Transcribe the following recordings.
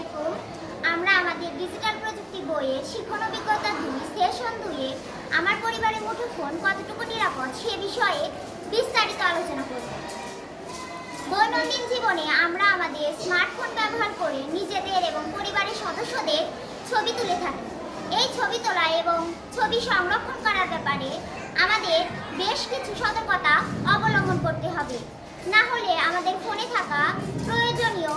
আলাইকুম আমরা আমাদের ডিজিটাল প্রযুক্তি বইয়ে শিক্ষণ অভিজ্ঞতা দুই সেশন দুইয়ে আমার পরিবারের মুঠো ফোন কতটুকু নিরাপদ সে বিষয়ে বিস্তারিত আলোচনা করব। দৈনন্দিন জীবনে আমরা আমাদের স্মার্টফোন ব্যবহার করে নিজেদের এবং পরিবারের সদস্যদের ছবি তুলে থাকি। এই ছবি তোলা এবং ছবি সংরক্ষণ করার ব্যাপারে আমাদের বেশ কিছু সতর্কতা অবলম্বন করতে হবে। না হলে আমাদের ফোনে থাকা প্রয়োজনীয়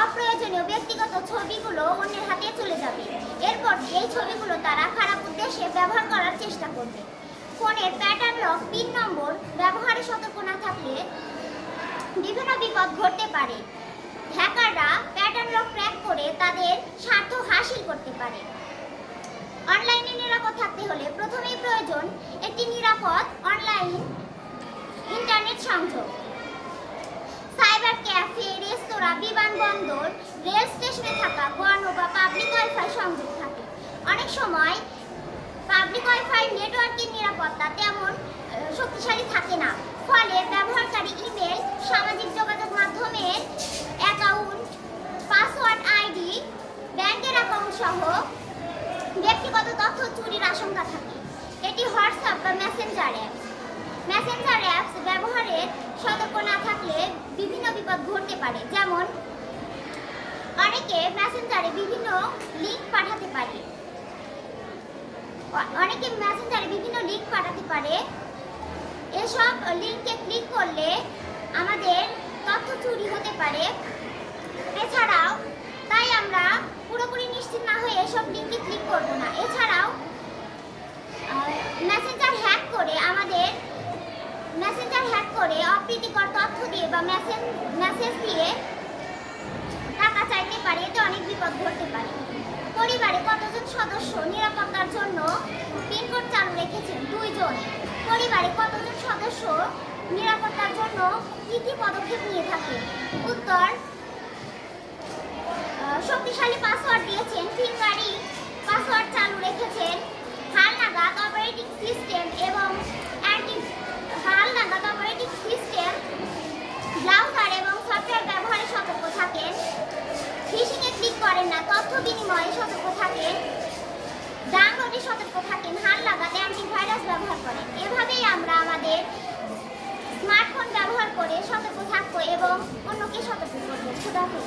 অপ্রয়োজনীয় ব্যক্তিগত ছবিগুলো অন্যের হাতে চলে যাবে। এরপর এই ছবিগুলো তারা খারাপ উদ্দেশ্যে ব্যবহার করার চেষ্টা করবে। ফোনের প্যাটার্ন লক পিন নম্বর ব্যবহারে সতর্ক না থাকলে বিভিন্ন বিপদ ঘটতে পারে। হ্যাকাররা প্যাটার্ন লক ক্র্যাক করে তাদের স্বার্থ হাসিল করতে পারে। অনলাইনে নিরাপদ থাকতে হলে প্রথমেই প্রয়োজন একটি নিরাপদ অনলাইন ইন্টারনেট সংযোগ। বিমানবন্দর, রেল স্টেশনে থাকা গণ বা পাবলিক ওয়াইফাই সংযোগ থাকে। অনেক সময় পাবলিক ওয়াইফাই নেটওয়ার্কের নিরাপত্তা তেমন শক্তিশালী থাকে না। ফলে ব্যবহারকারী ইমেল সামাজিক যোগাযোগ মাধ্যমের অ্যাকাউন্ট পাসওয়ার্ড আইডি ব্যাংকের অ্যাকাউন্ট সহ ব্যক্তিগত তথ্য চুরির আশঙ্কা থাকে। এটি হোয়াটসঅ্যাপ বা মেসেঞ্জার অ্যাপ সতর্ক না থাকলে বিভিন্ন বিপদ ঘটতে পারে। যেমন, অনেকে মেসেঞ্জারে বিভিন্ন লিঙ্ক পাঠাতে পারে। অনেকে মেসেঞ্জারে বিভিন্ন লিঙ্ক পাঠাতে পারে। এসব লিঙ্কে ক্লিক করলে আমাদের তথ্য চুরি হতে পারে। এছাড়াও, তাই আমরা পুরোপুরি নিশ্চিত না হয়ে এসব লিঙ্কে ক্লিক করব না। এছাড়াও মেসেঞ্জার হ্যাক করে আমাদের মেসেঞ্জার করে অপ্রীতিকর তথ্য দিয়ে বা মেসেজ মেসেজ দিয়ে টাকা চাইতে পারে, এতে অনেক বিপদ ঘটতে পারে। পরিবারে কতজন সদস্য নিরাপত্তার জন্য পিনকোড চালু রেখেছেন? দুইজন। পরিবারে কতজন সদস্য নিরাপত্তার জন্য কী কী পদক্ষেপ নিয়ে থাকে? উত্তর শক্তিশালী পাসওয়ার্ড দিয়েছেন। ফিঙ্গারিং পাসওয়ার্ড চালু রেখেছেন হাল নাগাদ অপারেটিং সিস্টেম এবং অ্যান্টি হাল নাগাদ অপারেটিং সিস্টেম ব্রাউজার এবং সফটওয়্যার ব্যবহারে সতর্ক থাকেন ফিশিংয়ে ক্লিক করেন না তথ্য বিনিময়ে সতর্ক থাকেন। ডাউনলোডে সতর্ক থাকেন হার লাগাতে অ্যান্টিভাইরাস ব্যবহার করেন। এভাবেই আমরা আমাদের স্মার্টফোন ব্যবহার করে সতর্ক থাকব এবং অন্যকে সতর্ক করব। খুদাহাফেজ